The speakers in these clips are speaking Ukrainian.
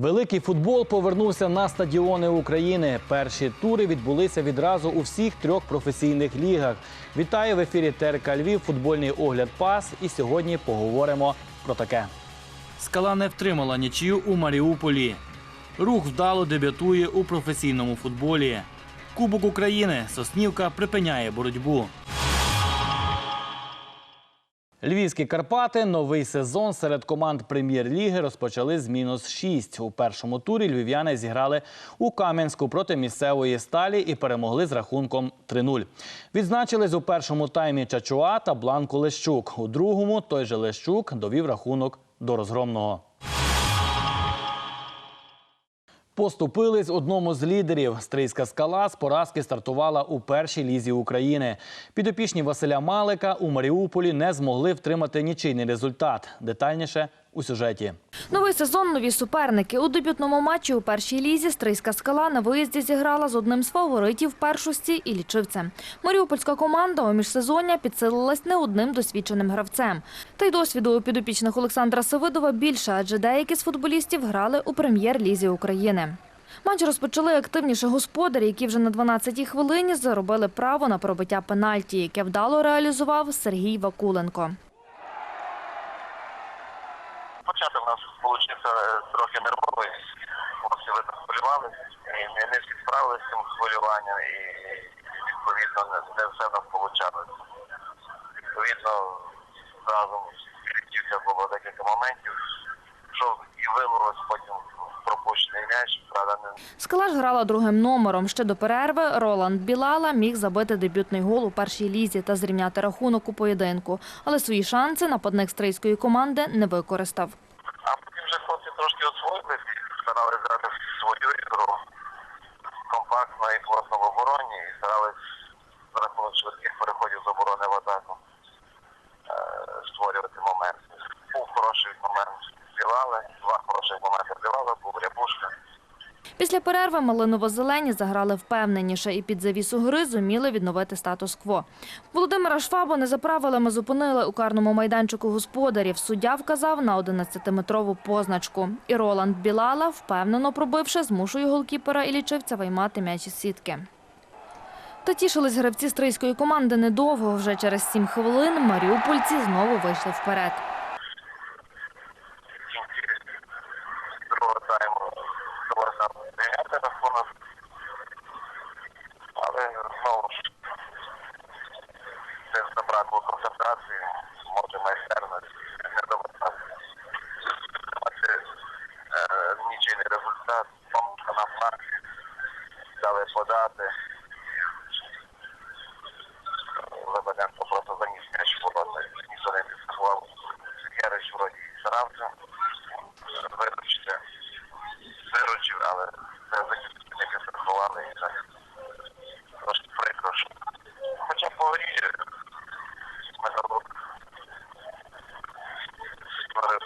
Великий футбол повернувся на стадіони України. Перші тури відбулися відразу у всіх трьох професійних лігах. Вітаю в ефірі ТРК Львів, футбольний огляд пас. І сьогодні поговоримо про таке. Скала не втримала нічию у Маріуполі. Рух вдало дебютує у професійному футболі. Кубок України Соснівка припиняє боротьбу. Львівські Карпати новий сезон серед команд прем'єр-ліги розпочали з мінус 6. У першому турі львів'яни зіграли у Кам'янську проти місцевої сталі і перемогли з рахунком 3-0. Відзначились у першому таймі Чачуа та Бланку Лещук. У другому той же Лещук довів рахунок до розгромного. Поступились одному з лідерів. Стрийська скала з поразки стартувала у першій лізі України. Підопічні Василя Малика у Маріуполі не змогли втримати нічийний результат. Детальніше у сюжеті. Новий сезон, нові суперники. У дебютному матчі у першій лізі Стрийська скала на виїзді зіграла з одним з фаворитів першості і лічивцем. Маріупольська команда у міжсезоння підсилилась не одним досвідченим гравцем. Та й досвіду у підопічних Олександра Савидова більше, адже деякі з футболістів грали у прем'єр-лізі України. Матч розпочали активніше господарі, які вже на 12-й хвилині заробили право на пробиття пенальті, яке вдало реалізував Сергій Вакуленко. Початок у нас вийшов трохи нервовий. Хлопці видно хвилювалися і не, всі справилися з цим хвилюванням і відповідно не, все в нас вийшло. Відповідно, разом відлетівся було декілька моментів, що і вилилось потім в пропущений м'яч, правда, не, Скала грала другим номером. Ще до перерви Роланд Білала міг забити дебютний гол у першій лізі та зрівняти рахунок у поєдинку. Але свої шанси нападник стрийської команди не використав. А потім вже хлопці трошки освоїлися, старалися грати в свою ігру компактно і плотно в обороні, і старались за рахунок швидких переходів з оборони в атаку е, створювати момент. Був хороший момент Білали, два хороших моменти Білали, був Рябушка. Після перерви малиново-зелені заграли впевненіше і під завісу гри зуміли відновити статус-кво. Володимира Швабу незаправилами зупинили у карному майданчику господарів. Суддя вказав на 11-метрову позначку. І Роланд Білала, впевнено пробивши, змушує голкіпера і лічивця виймати м'яч із сітки. Та тішились гравці стрийської команди недовго. Вже через сім хвилин маріупольці знову вийшли вперед. Нічийний результат. Помилка на фланзі, дали подати. Лебеденко просто заніс м'яч в ворота, ніхто не підстрахував. Ярич вроді і старався виручити, виручив, але це захисники не підстрахували і так трошки прикро. що- Хоча по грі металург створив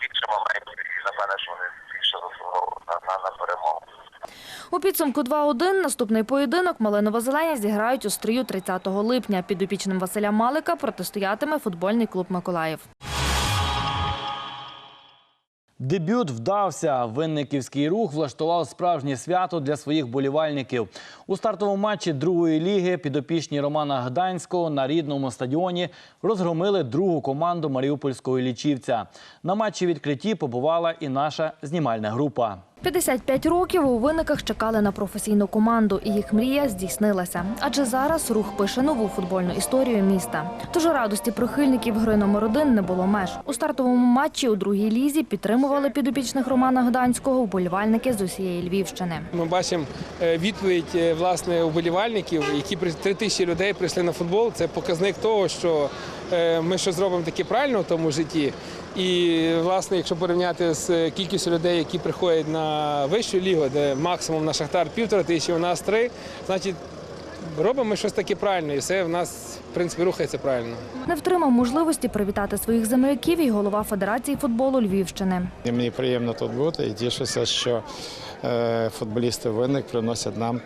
більше моментів і напевне, що вони більше заслуговували на, на, на перемогу. У підсумку 2-1 наступний поєдинок Малинова Зелені зіграють у стрію 30 липня. Підопічним Василя Малика протистоятиме футбольний клуб Миколаїв. Дебют вдався. Винниківський рух влаштував справжнє свято для своїх болівальників. У стартовому матчі другої ліги підопічні Романа Гданського на рідному стадіоні розгромили другу команду Маріупольського лічівця. На матчі відкритті побувала і наша знімальна група. 55 років у виниках чекали на професійну команду, і їх мрія здійснилася. Адже зараз рух пише нову футбольну історію міста. Тож радості прихильників гри номер один не було меж. У стартовому матчі у другій лізі підтримували підопічних Романа Гданського вболівальники з усієї Львівщини. Ми бачимо е, відповідь е, власне уболівальників, які при- три тисячі людей прийшли на футбол. Це показник того, що е, ми щось зробимо таке правильно в тому житті. І власне, якщо порівняти з е, кількістю людей, які приходять на вищу лігу, де максимум на шахтар півтора тисячі, у нас три, значить. робимо щось таке правильне, і все в нас в принципі рухається правильно. Не втримав можливості привітати своїх земляків і голова Федерації футболу Львівщини. Мені приємно тут бути і тішуся, що футболісти винник приносять нам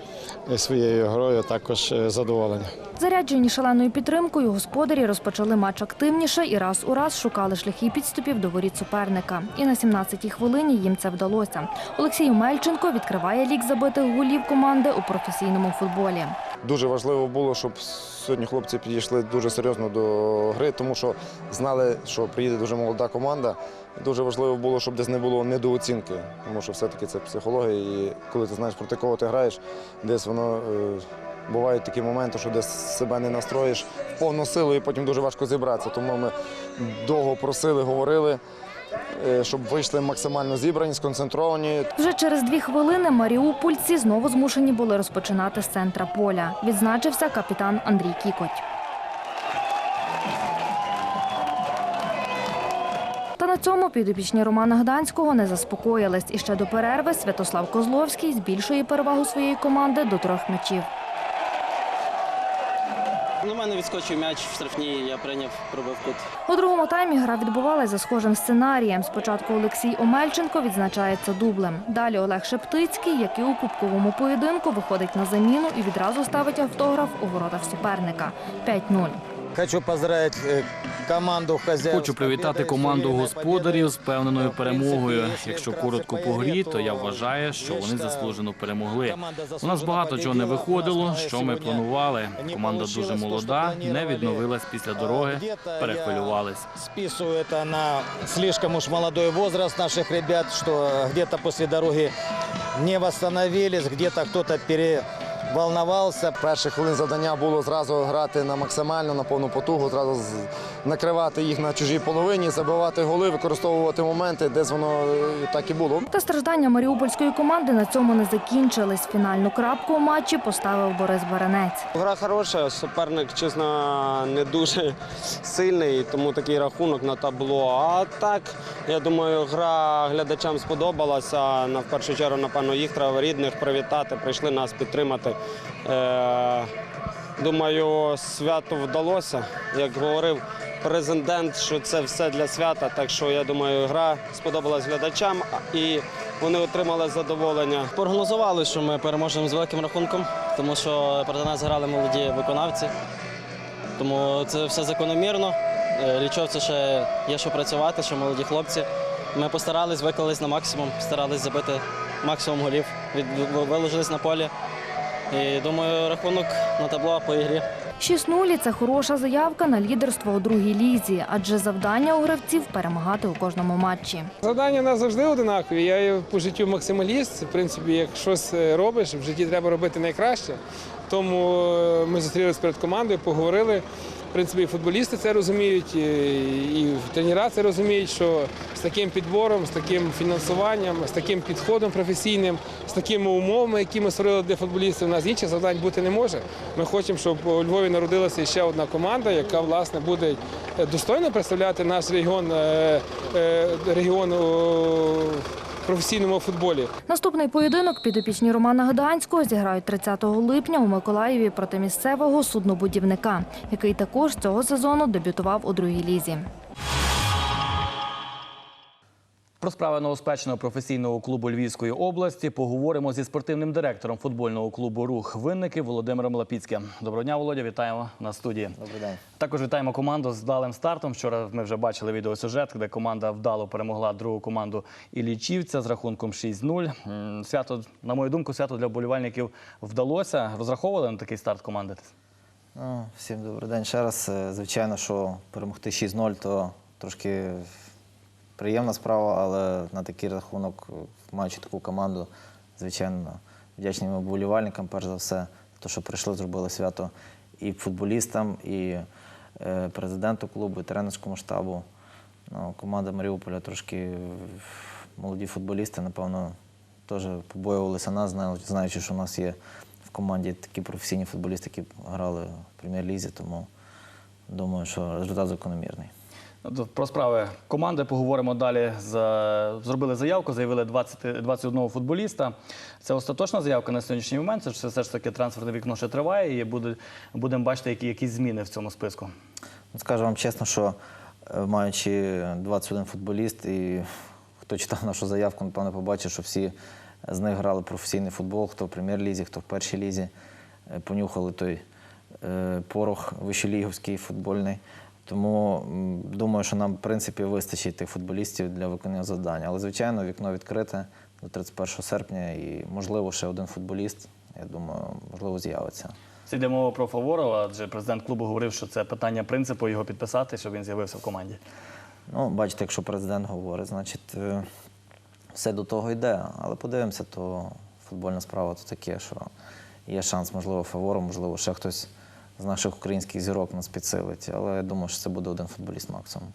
е, своєю грою також е, задоволення. Заряджені шаленою підтримкою, господарі розпочали матч активніше і раз у раз шукали шляхи підступів до воріт суперника. І на 17-й хвилині їм це вдалося. Олексій Мельченко відкриває лік забитих голів команди у професійному футболі. Дуже важливо було, щоб сьогодні хлопці підійшли дуже серйозно до гри, тому що знали, що приїде дуже молода команда. Дуже важливо було, щоб десь не було недооцінки, тому що все-таки це психологія. І коли ти знаєш, проти кого ти граєш, десь воно е, бувають такі моменти, що десь себе не настроїш в повну силу і потім дуже важко зібратися. Тому ми довго просили, говорили, е, щоб вийшли максимально зібрані, сконцентровані. Вже через дві хвилини маріупольці знову змушені були розпочинати з центра поля. Відзначився капітан Андрій Кікоть. На цьому підопічні Романа Гданського не заспокоїлись. І ще до перерви Святослав Козловський збільшує перевагу своєї команди до трьох м'ячів. На мене відскочив м'яч в штрафній, я прийняв, пробив кут. У другому таймі гра відбувалась за схожим сценарієм. Спочатку Олексій Омельченко відзначається дублем. Далі Олег Шептицький, як і у кубковому поєдинку, виходить на заміну і відразу ставить автограф у воротах суперника. 5-0. Хочу поздравить е, команду. Хочу привітати команду господарів з певненою перемогою. Якщо коротко по грі, то я вважаю, що вони заслужено перемогли. У нас багато чого не виходило, що ми планували. Команда дуже молода, не відновилась після дороги, перехвилювались. Списываю это на слишком уж молодой возраст наших ребят, что где-то после дороги не восстановились, где-то кто-то переволновался. Перші хвилин завдання було зразу грати на максимально, на повну потугу, зразу накривати їх на чужій половині, забивати голи, використовувати моменти, десь воно е, так і було. Та страждання маріупольської команди на цьому не закінчились. Фінальну крапку у матчі поставив Борис Баранець. Гра хороша, суперник, чесно, не дуже сильний, тому такий рахунок на табло. А так, я думаю, гра глядачам сподобалася. На в першу чергу, напевно, їх треба рідних привітати, прийшли нас підтримати. Е, думаю, свято вдалося. Як говорив президент, що це все для свята. Так що я думаю, гра сподобалась глядачам і вони отримали задоволення. Прогнозували, що ми переможемо з великим рахунком, тому що проти нас грали молоді виконавці. Тому це все закономірно. Е, Лічовці ще є що працювати, ще молоді хлопці. Ми постарались, виклались на максимум, старались забити максимум голів, виложились на полі. І думаю, рахунок на табло по ігрі. 6-0 – це хороша заявка на лідерство у другій лізі, адже завдання у гравців перемагати у кожному матчі. Завдання у нас завжди одинакові. Я по життю максималіст. В принципі, як щось е, робиш, в житті треба робити найкраще. Тому е, ми зустрілися перед командою, поговорили. Принципі, і футболісти це розуміють, і, тренера це розуміють, що з таким підбором, з таким фінансуванням, з таким підходом професійним, з такими умовами, які ми створили для футболістів, у нас інших завдань бути не може. Ми хочемо, щоб у Львові народилася ще одна команда, яка власне буде достойно представляти наш регіон, е, е, регіон професійному футболі. Наступний поєдинок підопічні Романа Гаданського зіграють 30 липня у Миколаєві проти місцевого суднобудівника, який також цього сезону дебютував у другій лізі. Про справи новоспеченого професійного клубу Львівської області поговоримо зі спортивним директором футбольного клубу Рух Винники Володимиром Лапіцьким. Доброго дня, Володя. Вітаємо на студії. Добрий день. Також вітаємо команду з вдалим стартом. Вчора ми вже бачили відеосюжет, де команда вдало перемогла другу команду Іллічівця з рахунком 6-0. Свято, на мою думку, свято для вболівальників вдалося. Розраховували на такий старт команди? Ну, всім добрий день ще раз. Е, Звичайно, що перемогти 6-0 то трошки приємна справа, але на такий рахунок, е, маючи таку команду, звичайно, вдячні вболівальникам, перш за все, те, що прийшли, зробили свято і футболістам, і е, президенту клубу, і тренерському штабу. Ну, команда Маріуполя трошки е, молоді футболісти, напевно, теж побоювалися нас, знаючи, що у нас є в команді такі професійні футболісти, які грали в прем'єр-лізі, тому думаю, що результат закономірний. Про справи команди поговоримо далі. Зробили заявку, заявили 20, 21 футболіста. Це остаточна заявка на сьогоднішній момент. Це все ж таки трансферне вікно ще триває, і буде, будемо бачити, які якісь зміни в цьому списку. Скажу вам чесно, що е, маючи 21 футболіст, і хто читав нашу заявку, напевно, побачив, що всі з них грали професійний футбол, хто в прем'єр-лізі, хто в першій лізі, Е, понюхали той е, порох вищоліговський футбольний. Тому думаю, що нам, в принципі, вистачить тих футболістів для виконання завдань. Але, звичайно, вікно відкрите до 31 серпня, і, можливо, ще один футболіст, я думаю, можливо, з'явиться. Це йде мова про Фаворова, адже президент клубу говорив, що це питання принципу його підписати, щоб він з'явився в команді. Ну, бачите, якщо президент говорить, значить е, все до того йде. Але подивимося, то футбольна справа то таке, що є шанс, можливо, фавору, можливо, ще хтось з наших українських зірок нас підсилить. Але я думаю, що це буде один футболіст максимум.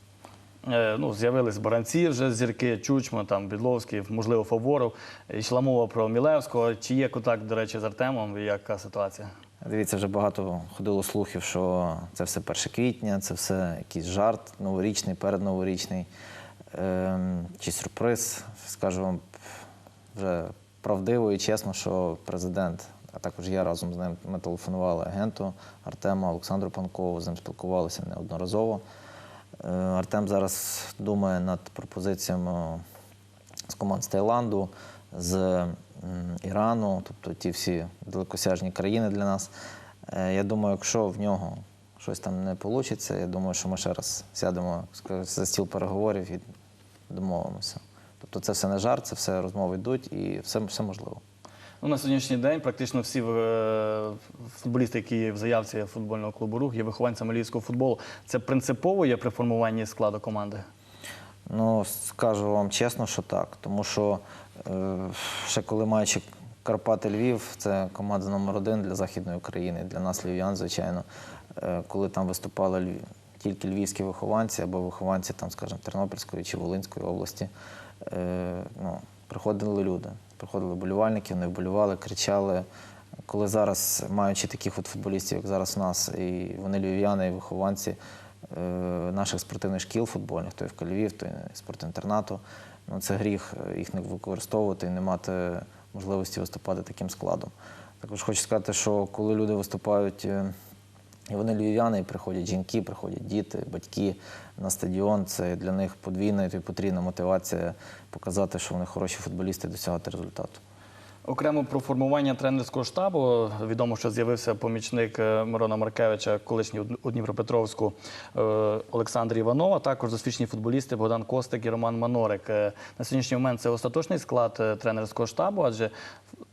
Е, Ну, з'явились баранці вже зірки, Чучма, там Бідловський, можливо, Фаворов. Йшла мова про Мілевського. Чи є контакт, до речі, з Артемом? І яка ситуація? Дивіться, вже багато ходило слухів, що це все 1 квітня, це все якийсь жарт новорічний, передноворічний ем, чи сюрприз. Скажу вам вже правдиво і чесно, що президент, а також я разом з ним ми телефонували агенту Артему Олександру Панкову, з ним спілкувалися неодноразово. Е, Артем зараз думає над пропозиціями з команд з Таїланду, з Ірану, тобто ті всі далекосяжні країни для нас. Е, Я думаю, якщо в нього щось там не вийде, я думаю, що ми ще раз сядемо за стіл переговорів і домовимося. Тобто це все не жарт, це все розмови йдуть і все, все можливо. Ну, на сьогоднішній день практично всі е, футболісти, які є в заявці футбольного клубу рух, є вихованцями львівського футболу. Це принципово є при формуванні складу команди. Ну, скажу вам чесно, що так. Тому що е, ще коли маючи Карпати Львів, це команда номер один для Західної України, для нас львів'ян, звичайно. Е, коли там виступали тільки львівські вихованці або вихованці, там, скажімо, Тернопільської чи Волинської області, ну, приходили люди, приходили болівальники, вони вболівали, кричали. Коли зараз, маючи таких от футболістів, як зараз у нас, і вони львів'яни, і вихованці е, наших спортивних шкіл футбольних, той в Кальвів, той спортінтернату, ну це гріх їх не використовувати і не мати можливості виступати таким складом. Також хочу сказати, що коли люди виступають, е, і вони львів'яни, приходять жінки, приходять діти, батьки на стадіон, це для них подвійна і потрібна мотивація показати, що вони хороші футболісти досягати результату. Окремо про формування тренерського штабу. Відомо, що з'явився помічник е, Мирона Маркевича, колишній у Дніпропетровську е, Олександр Іванов, а також досвідчені футболісти Богдан Костик і Роман Манорик. Е, На сьогоднішній момент це остаточний склад тренерського штабу, адже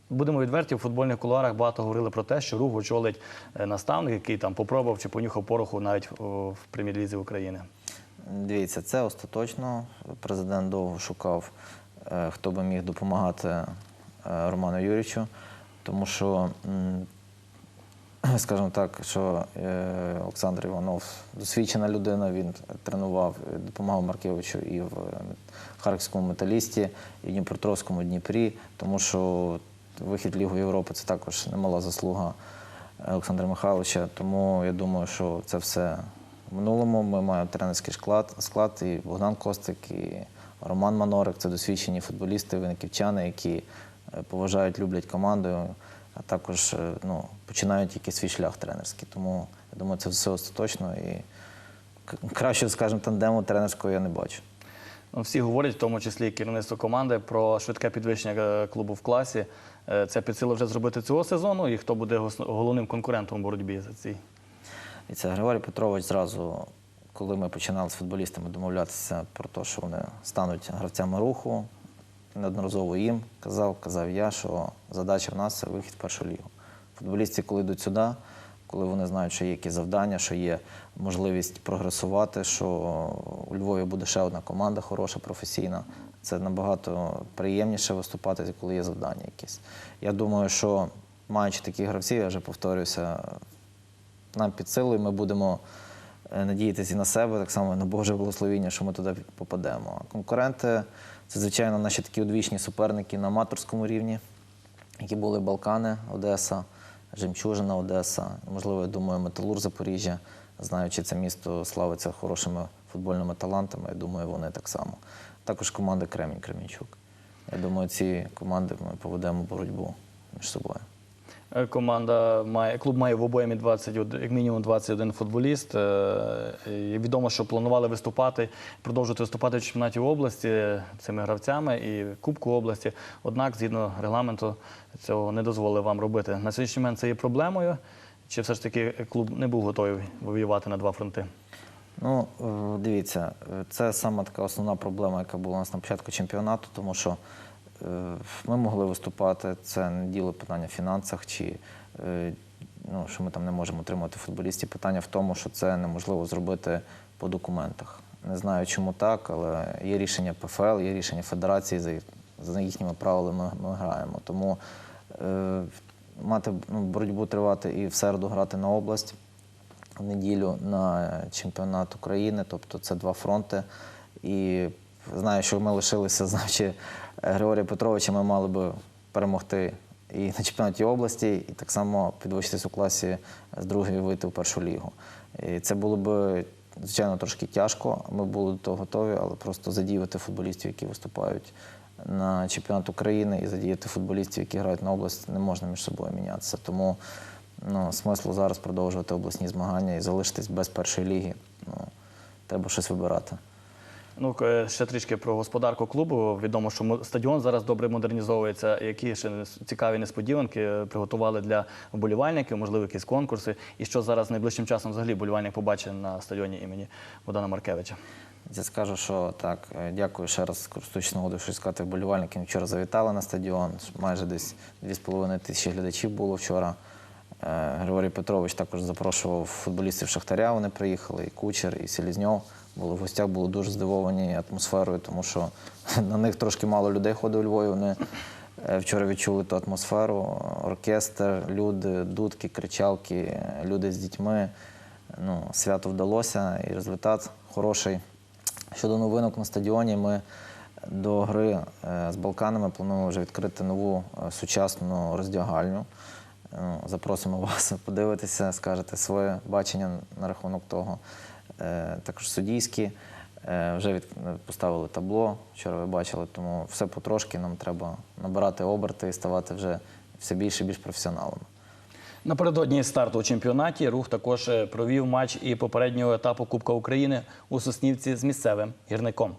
будемо відверті, в футбольних кулуарах багато говорили про те, що рух очолить е, наставник, який там попробував чи понюхав пороху навіть в прем'єр-лізі України. Дивіться, це остаточно. Президент довго шукав, е, хто би міг допомагати е, Роману Юрійовичу, тому що, скажімо так, що Олександр Іванов досвідчена людина, він тренував, допомагав Маркевичу і в Харківському металісті, і в Дніпропетровському Дніпрі, тому що вихід Лігу Європи це також немала заслуга Олександра Михайловича. Тому я думаю, що це все в минулому. Ми маємо тренерський склад, склад і Богдан Костик, і Роман Манорик. Це досвідчені футболісти, виниківчани, які е, поважають, люблять команду, а також е, ну, починають тільки свій шлях тренерський. Тому я думаю, це все остаточно і к- кращого, скажімо, тандему тренерського я не бачу. Ну, Всі говорять, в тому числі керівництво команди, про швидке підвищення е, клубу в класі. Е, Це під силу вже зробити цього сезону, і хто буде головним конкурентом у боротьбі за цей. І це Григорій Петрович зразу, коли ми починали з футболістами домовлятися про те, що вони стануть гравцями руху, неодноразово їм казав, казав я, що задача в нас це вихід в першу лігу. Футболісти, коли йдуть сюди, коли вони знають, що є якісь завдання, що є можливість прогресувати, що у Львові буде ще одна команда хороша, професійна. Це набагато приємніше виступати, коли є завдання якісь. Я думаю, що маючи таких гравців, я вже повторююся, нам під силою, ми будемо е, надіятися і на себе, так само на Боже благословіння, що ми туди попадемо. А конкуренти це, звичайно, наші такі одвічні суперники на аматорському рівні, які були Балкани, Одеса, Жемчужина, Одеса, можливо, я думаю, Металур Запоріжжя, знаючи це місто славиться хорошими футбольними талантами. Я думаю, вони так само. Також команда Кремінь Кремінчук. Я думаю, ці команди ми поведемо боротьбу між собою. Е, Команда має клуб має в обоймі 21, як мінімум 21 футболіст. Е, Відомо, що планували виступати, продовжувати виступати в чемпіонаті області цими гравцями і Кубку області. Однак, згідно регламенту, цього не дозволили вам робити. На сьогоднішній момент це є проблемою. Чи все ж таки клуб не був готовий воювати на два фронти? Ну, е, дивіться, це саме така основна проблема, яка була у нас на початку чемпіонату, тому що е, ми могли виступати, це не діло питання в фінансах, чи е, ну, що ми там не можемо отримати футболістів. Питання в тому, що це неможливо зробити по документах. Не знаю, чому так, але є рішення ПФЛ, є рішення Федерації, за, їхніми правилами ми, граємо. Тому мати ну, боротьбу тривати і в середу грати на область в неділю на чемпіонат України, тобто це два фронти. І знаю, що ми лишилися, знаючи Григорія Петровича, ми мали би перемогти і на чемпіонаті області, і так само підвищитись у класі з другої вийти в першу лігу. І це було б, звичайно, трошки тяжко. Ми були до того готові, але просто задіювати футболістів, які виступають на чемпіонат України, і задіяти футболістів, які грають на область, не можна між собою мінятися. Тому ну, смислу зараз продовжувати обласні змагання і залишитись без першої ліги. Ну, треба щось вибирати. Ну, е, ще трішки про господарку клубу. Відомо, що стадіон зараз добре модернізовується. Які ще цікаві несподіванки приготували для вболівальників, можливо, якісь конкурси. І що зараз найближчим часом взагалі вболівальник побачить на стадіоні імені Богдана Маркевича? Я скажу, що так, е, дякую ще раз, користуючись нагодою, що сказати вболівальникам. Вчора завітали на стадіон. Майже десь 2,5 тисячі глядачів було вчора. Е, Григорій Петрович також запрошував футболістів Шахтаря. Вони приїхали, і Кучер, і Селізньов. Були в гостях, були дуже здивовані атмосферою, тому що на них трошки мало людей ходить у Львові. Вони е, вчора відчули ту атмосферу. Оркестр, люди, дудки, кричалки, люди з дітьми. Ну, свято вдалося і результат хороший. Щодо новинок на стадіоні, ми до гри е, з Балканами плануємо вже відкрити нову сучасну роздягальню. Е, Запросимо вас подивитися, скажете своє бачення на рахунок того. Е, Також суддійські. Е, Вже поставили табло, вчора ви бачили, тому все потрошки нам треба набирати оберти і ставати вже все більше і більш професіоналами. Напередодні старту у чемпіонаті рух також провів матч і попереднього етапу Кубка України у Соснівці з місцевим гірником.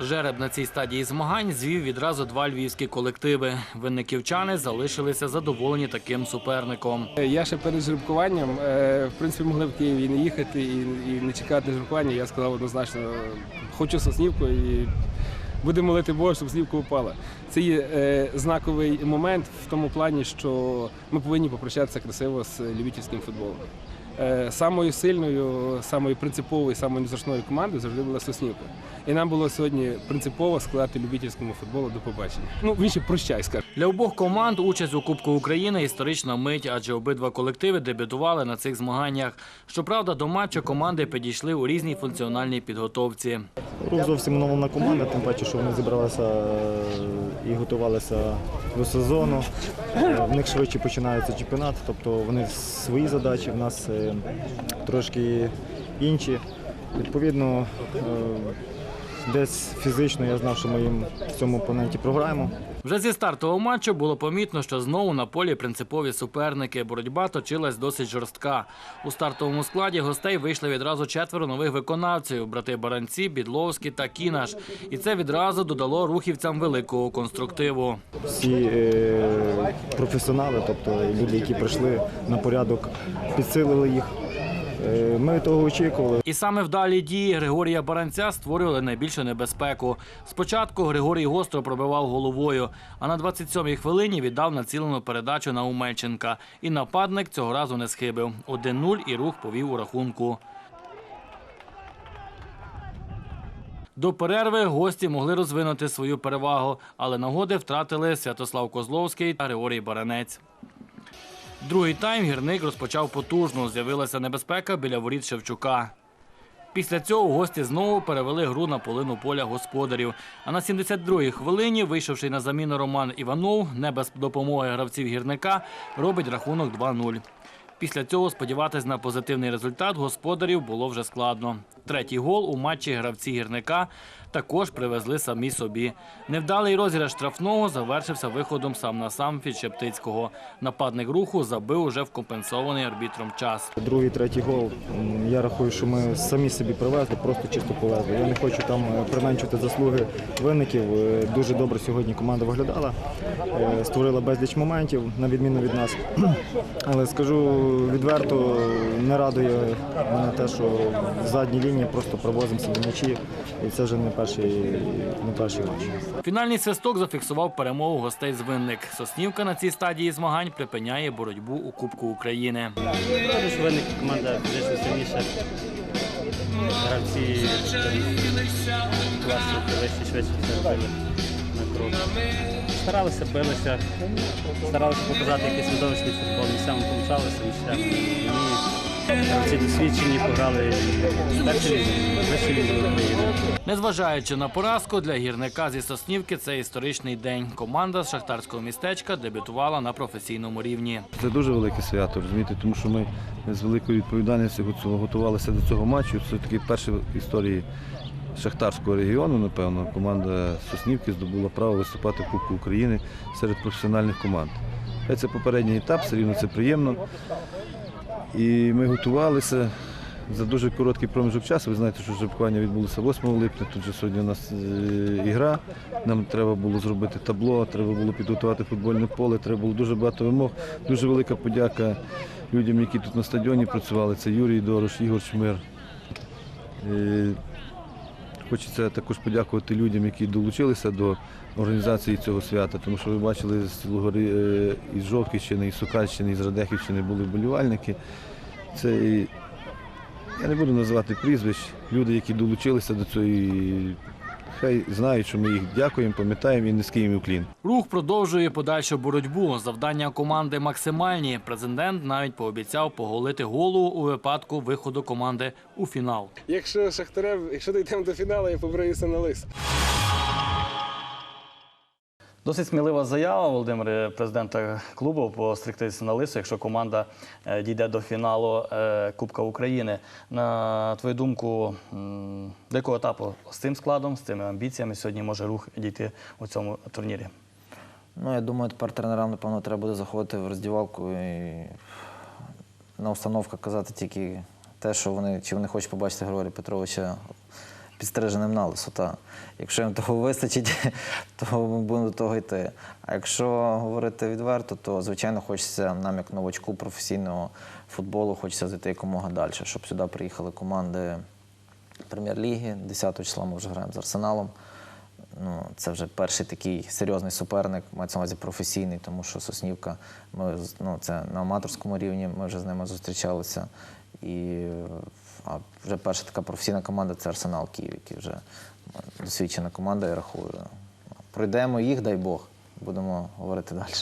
Жереб на цій стадії змагань звів відразу два львівські колективи. Винниківчани залишилися задоволені таким суперником. Я ще перед жеребкуванням, е, в принципі, могли в Києві не їхати і, не чекати жеребкування. Я сказав однозначно, хочу Соснівку і будемо молити Бога, щоб Соснівка упала. Це є е, знаковий момент в тому плані, що ми повинні попрощатися красиво з любительським футболом. Е, Самою сильною, самою принциповою, самою незручною командою завжди була Соснівка. І нам було сьогодні принципово сказати любительському футболу до побачення. Ну, він ще прощай, скаже. Для обох команд участь у Кубку України історична мить, адже обидва колективи дебютували на цих змаганнях. Щоправда, до матчу команди підійшли у різній функціональній підготовці. Рух зовсім оновлена команда, тим паче, що вони зібралися е, і готувалися до сезону. Е, В них швидше починається чемпіонат, тобто вони свої задачі, в нас трошки інші. Відповідно, е, десь фізично я знав, що ми їм в цьому опоненті програємо. Вже зі стартового матчу було помітно, що знову на полі принципові суперники. Боротьба точилась досить жорстка. У стартовому складі гостей вийшли відразу четверо нових виконавців: брати Баранці, Бідловський та Кінаш. І це відразу додало рухівцям великого конструктиву. Всі е, професіонали, тобто люди, які прийшли на порядок, підсилили їх. Е, Ми того очікували. І саме вдалі дії Григорія Баранця створювали найбільшу небезпеку. Спочатку Григорій гостро пробивав головою, а на 27-й хвилині віддав націлену передачу на Умельченка. І нападник цього разу не схибив. 1-0 і рух повів у рахунку. До перерви гості могли розвинути свою перевагу, але нагоди втратили Святослав Козловський та Григорій Баранець. Другий тайм гірник розпочав потужно. З'явилася небезпека біля воріт Шевчука. Після цього гості знову перевели гру на полину поля господарів. А на 72-й хвилині, вийшовши на заміну Роман Іванов, не без допомоги гравців гірника, робить рахунок 2-0. Після цього сподіватись на позитивний результат господарів було вже складно. Третій гол у матчі гравці гірника також привезли самі собі. Невдалий розіграш штрафного завершився виходом сам на сам від Шептицького. Нападник руху забив уже в компенсований арбітром час. Другий, третій гол. Я рахую, що ми самі собі привезли, просто чисто повезли. Я не хочу там е, применшувати заслуги винників. Е, Дуже добре сьогодні команда виглядала, е, створила безліч моментів, на відміну від нас. Але скажу відверто, не радує мене те, що в задній лінії просто провозимо собі м'ячі, і це вже не перший, не перший матч. Фінальний свисток зафіксував перемогу гостей з Винник. Соснівка на цій стадії змагань припиняє боротьбу у Кубку України. Виник команда фізично сильніша. Гравці класи вищі, швидше на крок. Старалися, билися, старалися показати якийсь видовищний футбол. Місцями получалося, місцями. Гравці досвідчені, пограли і вищій лізі України. Незважаючи на поразку, для гірника зі Соснівки це історичний день. Команда з шахтарського містечка дебютувала на професійному рівні. Це дуже велике свято, розумієте, тому що ми з великою відповідальністю готувалися до цього матчу. Це такий перший в історії шахтарського регіону, напевно. Команда Соснівки здобула право виступати в Кубку України серед професіональних команд. Це попередній етап, все рівно це приємно. І ми готувалися за дуже короткий проміжок часу. Ви знаєте, що жеребкування відбулося 8 липня. Тут же сьогодні у нас е, ігра. Нам треба було зробити табло, треба було підготувати футбольне поле, треба було дуже багато вимог. Дуже велика подяка людям, які тут на стадіоні працювали. Це Юрій Дорош, Ігор Шмир. Хочеться також подякувати людям, які долучилися до організації цього свята, тому що ви бачили з Лугори е, із Жовківщини, із Сукальщини, із Радехівщини були вболівальники. Це я не буду називати прізвищ. Люди, які долучилися до цієї, хай знають, що ми їх дякуємо, пам'ятаємо і низький їм уклін. Рух продовжує подальшу боротьбу. Завдання команди максимальні. Президент навіть пообіцяв поголити голову у випадку виходу команди у фінал. Якщо Шахтарем, якщо дійдемо до фіналу, я побриюся на лис. Досить смілива заява Володимире, президента клубу постригтися на лису, якщо команда е, дійде до фіналу е, Кубка України. На твою думку, до якого етапу з цим складом, з цими амбіціями сьогодні може рух дійти у цьому турнірі? Ну, я думаю, тепер тренерам, напевно, треба буде заходити в роздівалку і на установках казати тільки те, що вони, чи вони хочуть побачити Григорія Петровича підстриженим на лисо. Та. Якщо їм того вистачить, то ми будемо до того йти. А якщо говорити відверто, то звичайно хочеться нам, як новачку професійного футболу, хочеться зайти якомога далі, щоб сюди приїхали команди прем'єр-ліги. 10 числа ми вже граємо з Арсеналом. Ну, це вже перший такий серйозний суперник, мається на увазі професійний, тому що Соснівка, ми, ну, це на аматорському рівні, ми вже з ними зустрічалися. І а вже перша така професійна команда це Арсенал Київ, який вже ну, досвідчена команда, я рахую. Пройдемо їх, дай Бог, будемо говорити далі.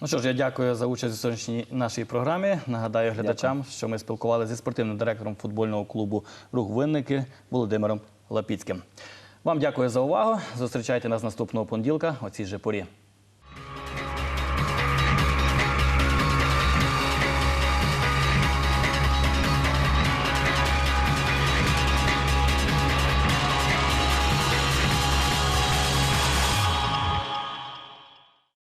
Ну що ж, я дякую за участь у сьогоднішній нашій програмі. Нагадаю глядачам, що ми спілкувалися зі спортивним директором футбольного клубу Рух Винники Володимиром Лапіцьким. Вам дякую за увагу. Зустрічайте нас наступного понеділка о цій же порі.